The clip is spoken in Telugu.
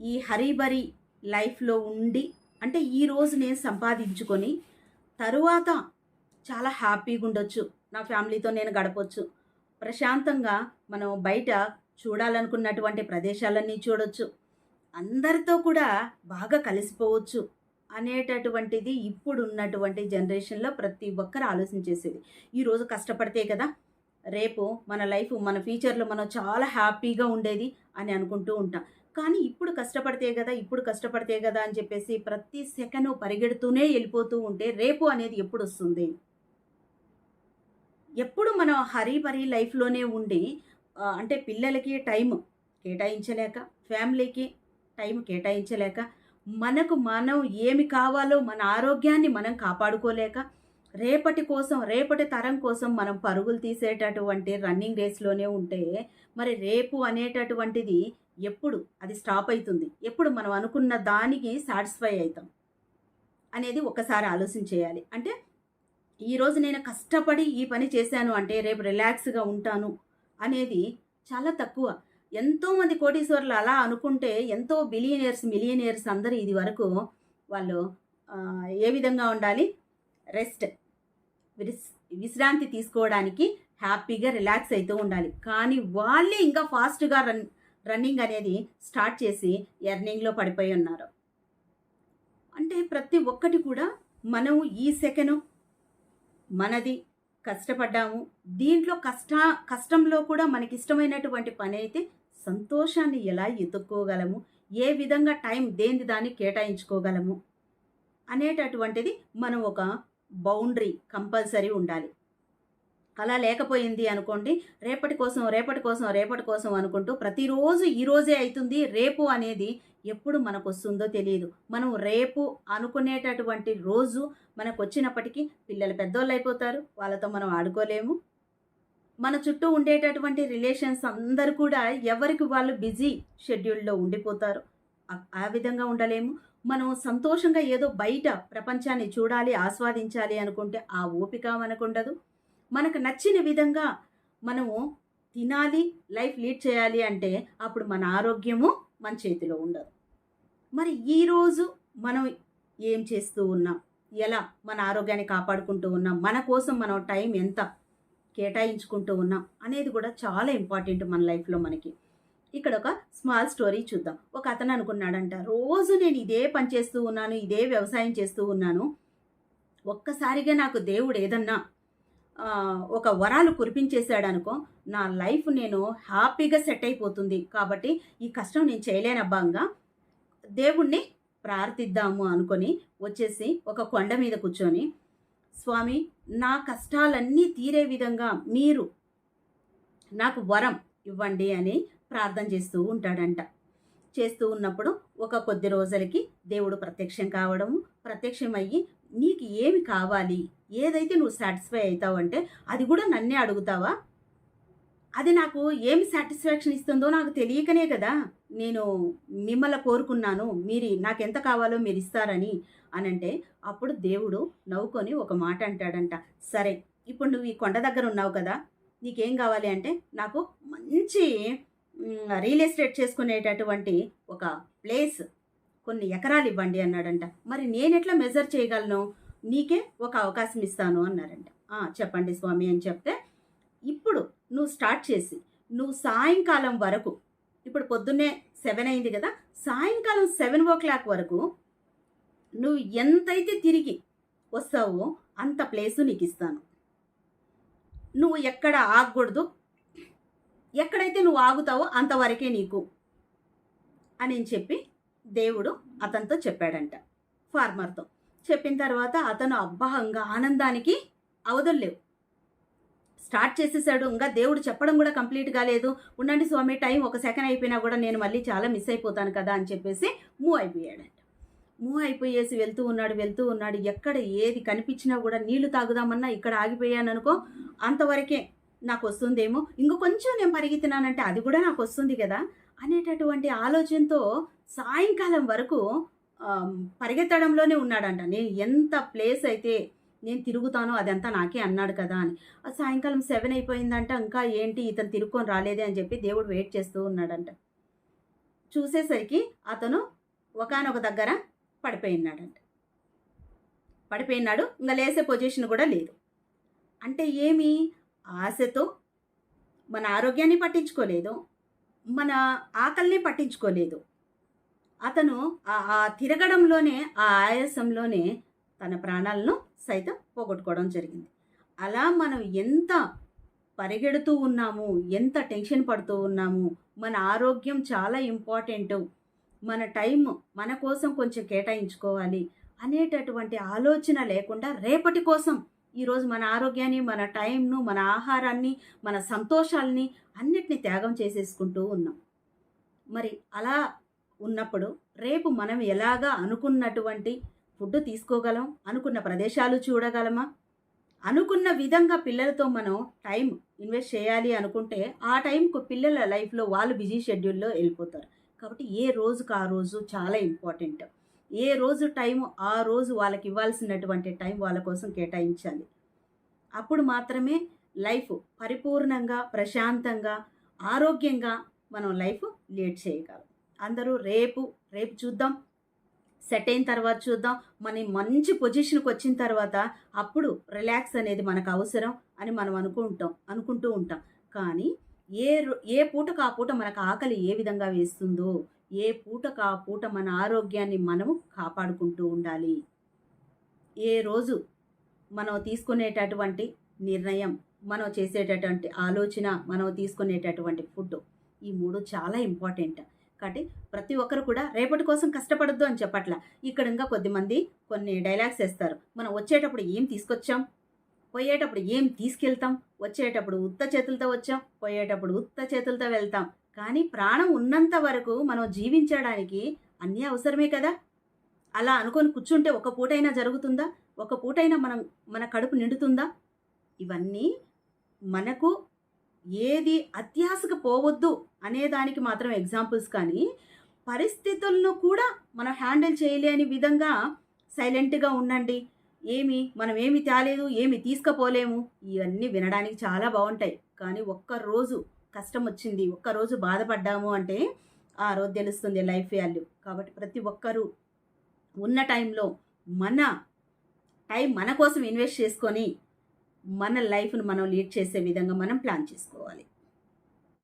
ఈ హరిబరి లైఫ్లో ఉండి అంటే ఈ రోజు నేను సంపాదించుకొని తరువాత చాలా హ్యాపీగా ఉండొచ్చు. నా ఫ్యామిలీతో నేను గడపొచ్చు. ప్రశాంతంగా మనం బయట చూడాలనుకున్నటువంటి ప్రదేశాలన్నీ చూడొచ్చు. అందరితో కూడా బాగా కలిసిపోవచ్చు అనేటటువంటిది ఇప్పుడు ఉన్నటువంటి జనరేషన్లో ప్రతి ఒక్కరు ఆలోచించేసేది ఈరోజు కష్టపడితే కదా రేపు మన లైఫ్ మన ఫ్యూచర్లో మనం చాలా హ్యాపీగా ఉండేది అని అనుకుంటూ ఉంటాం. కానీ ఇప్పుడు కష్టపడితే కదా ఇప్పుడు కష్టపడితే కదా అని చెప్పేసి ప్రతి సెకండ్ పరిగెడుతూనే వెళ్ళిపోతూ ఉంటే రేపు అనేది ఎప్పుడు వస్తుంది? ఎప్పుడు మనం హరీ బరీ లైఫ్లోనే ఉండి అంటే పిల్లలకి టైం కేటాయించలేక ఫ్యామిలీకి టైం కేటాయించలేక మనకు మనం ఏమి కావాలో మన ఆరోగ్యాన్ని మనం కాపాడుకోలేక రేపటి కోసం రేపటి తరం కోసం మనం పరుగులు తీసేటటువంటి రన్నింగ్ రేస్లోనే ఉంటే మరి రేపు అనేటటువంటిది ఎప్పుడు అది స్టాప్ అవుతుంది ఎప్పుడు మనం అనుకున్న దానికి సాటిస్ఫై అవుతాం? అనేది ఒకసారి ఆలోచించేయాలి. అంటే ఈరోజు నేను కష్టపడి ఈ పని చేశాను అంటే రేపు రిలాక్స్గా ఉంటాను అనేది చాలా తక్కువ. ఎంతోమంది కోటీశ్వర్లు అలా అనుకుంటే ఎంతో బిలియనియర్స్ మిలియనియర్స్ అందరూ ఇది వరకు వాళ్ళు ఏ విధంగా ఉండాలి? రెస్ట్. విశ్రాంతి తీసుకోవడానికి హ్యాపీగా రిలాక్స్ అవుతూ ఉండాలి. కానీ వాళ్ళే ఇంకా ఫాస్ట్గా రన్ రన్నింగ్ అనేది స్టార్ట్ చేసి ఎర్నింగ్లో పడిపోయి ఉన్నారు. అంటే ప్రతి ఒక్కటి కూడా మనం ఈ సెకను మనది కష్టపడ్డాము. దీంట్లో కష్ట కష్టంలో కూడా మనకి ఇష్టమైనటువంటి పని అయితే సంతోషాన్ని ఎలా ఎదుర్కోగలము? ఏ విధంగా టైం దేని దాన్ని కేటాయించుకోగలము? అనేటటువంటిది మనం ఒక బౌండరీ కంపల్సరీ ఉండాలి. అలా లేకపోయింది అనుకోండి రేపటి కోసం రేపటి కోసం రేపటి కోసం అనుకుంటూ ప్రతిరోజు ఈరోజే అవుతుంది రేపు అనేది ఎప్పుడు మనకు వస్తుందో తెలియదు. మనం రేపు అనుకునేటటువంటి రోజు మనకు వచ్చినప్పటికీ పిల్లలు పెద్దోళ్ళు అయిపోతారు వాళ్ళతో మనం ఆడుకోలేము. మన చుట్టూ ఉండేటటువంటి రిలేషన్స్ అందరు కూడా ఎవరికి వాళ్ళు బిజీ షెడ్యూల్లో ఉండిపోతారు. ఆ విధంగా ఉండలేము. మనం సంతోషంగా ఏదో బయట ప్రపంచాన్ని చూడాలి ఆస్వాదించాలి అనుకుంటే ఆ ఓపిక మనకు ఉండదు. మనకు నచ్చిన విధంగా మనము తినాలి లైఫ్ లీడ్ చేయాలి అంటే అప్పుడు మన ఆరోగ్యము మన చేతిలో ఉండదు. మరి ఈరోజు మనం ఏం చేస్తూ ఉన్నాం? ఎలా మన ఆరోగ్యాన్ని కాపాడుకుంటూ ఉన్నాం? మన కోసం మనం టైం ఎంత కేటాయించుకుంటూ ఉన్నాం? అనేది కూడా చాలా ఇంపార్టెంట్ మన లైఫ్లో మనకి. ఇక్కడ ఒక స్మాల్ స్టోరీ చూద్దాం. ఒక అతను అనుకున్నాడంట రోజు నేను ఇదే పని చేస్తూ ఉన్నాను ఇదే వ్యవసాయం చేస్తూ ఉన్నాను. ఒక్కసారిగా నాకు దేవుడు ఏదన్నా ఒక వరాలు కురిపించేశాడు అనుకో నా లైఫ్ నేను హ్యాపీగా సెట్ అయిపోతుంది. కాబట్టి ఈ కష్టం నేను చేయలేనబ్బాంగా దేవుణ్ణి ప్రార్థిద్దాము అనుకొని వచ్చేసి ఒక కొండ మీద కూర్చొని స్వామి నా కష్టాలన్నీ తీరే విధంగా మీరు నాకు వరం ఇవ్వండి అని ప్రార్థన చేస్తూ ఉంటాడంట. చేస్తూ ఉన్నప్పుడు ఒక కొద్ది రోజులకి దేవుడు ప్రత్యక్షం కావడము ప్రత్యక్షమయ్యి నీకు ఏమి కావాలి? ఏదైతే నువ్వు సాటిస్ఫై అవుతావంటే అది కూడా నన్నే అడుగుతావా? అది నాకు ఏమి సాటిస్ఫాక్షన్ ఇస్తుందో నాకు తెలియకనే కదా. నేను మిమ్మల్ని కోరుకున్నాను మీరు నాకు ఎంత కావాలో మీరు ఇస్తారని అని అంటే అప్పుడు దేవుడు నవ్వుకొని ఒక మాట అంటాడంట. సరే ఇప్పుడు నువ్వు ఈ కొండ దగ్గర ఉన్నావు కదా నీకేం కావాలి అంటే నాకు మంచి రియల్ ఎస్టేట్ చేసుకునేటటువంటి ఒక ప్లేస్ కొన్ని ఎకరాలు ఇవ్వండి అన్నాడంట. మరి నేను ఎట్లా మెజర్ చేయగలను? నీకే ఒక అవకాశం ఇస్తాను అన్నారంట. చెప్పండి స్వామి అని చెప్తే ఇప్పుడు నువ్వు స్టార్ట్ చేసి నువ్వు సాయంకాలం వరకు ఇప్పుడు పొద్దున్నే సెవెన్ అయింది కదా సాయంకాలం సెవెన్ ఓ క్లాక్ వరకు నువ్వు ఎంతైతే తిరిగి వస్తావో అంత ప్లేసు నీకు ఇస్తాను. నువ్వు ఎక్కడ ఆగకూడదు ఎక్కడైతే నువ్వు ఆగుతావో అంతవరకే నీకు అని చెప్పి దేవుడు అతనితో చెప్పాడంట ఫార్మర్తో. చెప్పిన తర్వాత అతను అబ్బహంగా ఆనందానికి అవధుల్లేవు స్టార్ట్ చేసేసాడు ఇంకా దేవుడు చెప్పడం కూడా కంప్లీట్ కాలేదు. ఉండండి స్వామి టైం ఒక సెకండ్ అయిపోయినా కూడా నేను మళ్ళీ చాలా మిస్ అయిపోతాను కదా అని చెప్పేసి మూవ్ అయిపోయాడంట. మూవ్ అయిపోయేసి వెళ్తూ ఉన్నాడు వెళ్తూ ఉన్నాడు. ఎక్కడ ఏది కనిపించినా కూడా నీళ్ళు తాగుదామన్నా ఇక్కడ ఆగిపోయాను అనుకో అంతవరకే నాకు వస్తుందేమో ఇంకో కొంచెం నేను పరిగెత్తినానంటే అది కూడా నాకు వస్తుంది కదా అనేటటువంటి ఆలోచనతో సాయంకాలం వరకు పరిగెత్తడంలోనే ఉన్నాడంట. నేను ఎంత ప్లేస్ అయితే నేను తిరుగుతానో అదంతా నాకే అన్నాడు కదా అని. ఆ సాయంకాలం సెవెన్ అయిపోయిందంట ఇంకా ఏంటి ఇతను తిరుక్కొని రాలేదే అని చెప్పి దేవుడు వెయిట్ చేస్తూ ఉన్నాడంట. చూసేసరికి అతను ఒకానొక దగ్గర పడిపోయినాడంట. పడిపోయినాడు ఇంకా లేసే పొజిషన్ కూడా లేదు. అంటే ఏమి? ఆశతో మన ఆరోగ్యాన్ని పట్టించుకోలేదు మన ఆకలిని పట్టించుకోలేదు. అతను ఆ- తిరగడంలోనే ఆ ఆయాసంలోనే తన ప్రాణాలను సైతం పోగొట్టుకోవడం జరిగింది. అలా మనం ఎంత పరిగెడుతూ ఉన్నాము ఎంత టెన్షన్ పడుతూ ఉన్నాము మన ఆరోగ్యం చాలా ఇంపార్టెంట్ మన టైం మన కోసం కొంచెం కేటాయించుకోవాలి అనేటటువంటి ఆలోచన లేకుండా రేపటి కోసం ఈరోజు మన ఆరోగ్యాన్ని మన టైంను మన ఆహారాన్ని మన సంతోషాల్ని అన్నిటిని త్యాగం చేసేసుకుంటూ ఉన్నాం. మరి అలా ఉన్నప్పుడు రేపు మనం ఎలాగా అనుకున్నటువంటి ఫుడ్ తీసుకోగలం అనుకున్న ప్రదేశాలు చూడగలమా? అనుకున్న విధంగా పిల్లలతో మనం టైం ఇన్వెస్ట్ చేయాలి అనుకుంటే ఆ టైంకు పిల్లల లైఫ్లో వాళ్ళు బిజీ షెడ్యూల్లో వెళ్ళిపోతారు. కాబట్టి ఏ రోజుకు ఆ రోజు చాలా ఇంపార్టెంట్. ఏ రోజు టైం ఆ రోజు వాళ్ళకి ఇవ్వాల్సినటువంటి టైం వాళ్ళ కోసం కేటాయించాలి. అప్పుడు మాత్రమే లైఫ్ పరిపూర్ణంగా ప్రశాంతంగా ఆరోగ్యంగా మనం లైఫ్ లీడ్ చేయగలం. అందరూ రేపు రేపు చూద్దాం. సెట్ అయిన తర్వాత చూద్దాం. మన మంచి పొజిషన్కి వచ్చిన తర్వాత అప్పుడు రిలాక్స్ అనేది మనకు అవసరం అని మనం అనుకుంటాం అనుకుంటూ ఉంటాం. కానీ ఏ రో- ఏ పూటకు ఆ పూట మనకు ఆకలి ఏ విధంగా వేస్తుందో ఏ పూటకు ఆ పూట మన ఆరోగ్యాన్ని మనము కాపాడుకుంటూ ఉండాలి. ఏ రోజు మనం తీసుకునేటటువంటి నిర్ణయం మనం చేసేటటువంటి ఆలోచన మనం తీసుకునేటటువంటి ఫుడ్ ఈ మూడు చాలా ఇంపార్టెంట్. కాబట్టి ప్రతి ఒక్కరు కూడా రేపటి కోసం కష్టపడద్దు అని చెప్పట్ల. ఇక్కడ ఇంకా కొద్దిమంది కొన్ని డైలాగ్స్ వేస్తారు. మనం వచ్చేటప్పుడు ఏం తీసుకొచ్చాం? పోయేటప్పుడు ఏం తీసుకెళ్తాం? వచ్చేటప్పుడు ఉత్త చేతులతో వచ్చాం? పోయేటప్పుడు ఉత్త చేతులతో వెళ్తాం. కానీ ప్రాణం ఉన్నంత వరకు మనం జీవించడానికి అన్నీ అవసరమే కదా? అలా అనుకొని కూర్చుంటే ఒక పూటైనా జరుగుతుందా? ఒక పూటైనా మనం మన కడుపు నిండుతుందా? ఇవన్నీ మనకు ఏది అత్యాశకు పోవద్దు అనే దానికి మాత్రం ఎగ్జాంపుల్స్ కానీ పరిస్థితులను కూడా మనం హ్యాండిల్ చేయలేని విధంగా సైలెంట్గా ఉండండి. ఏమి? మనం ఏమి తేలేదు ఏమి తీసుకపోలేము. ఇవన్నీ వినడానికి చాలా బాగుంటాయి. కానీ ఒక్క రోజు కష్టం వచ్చింది ఒక్క రోజు బాధపడ్డాము అంటే ఆ రోజు తెలుస్తుంది లైఫ్ వాల్యూ. కాబట్టి ప్రతి ఒక్కరూ ఉన్న టైంలో మన టైం మన కోసం ఇన్వెస్ట్ చేసుకొని మన లైఫ్ను మనం లీడ్ చేసే విధంగా మనం ప్లాన్ చేసుకోవాలి.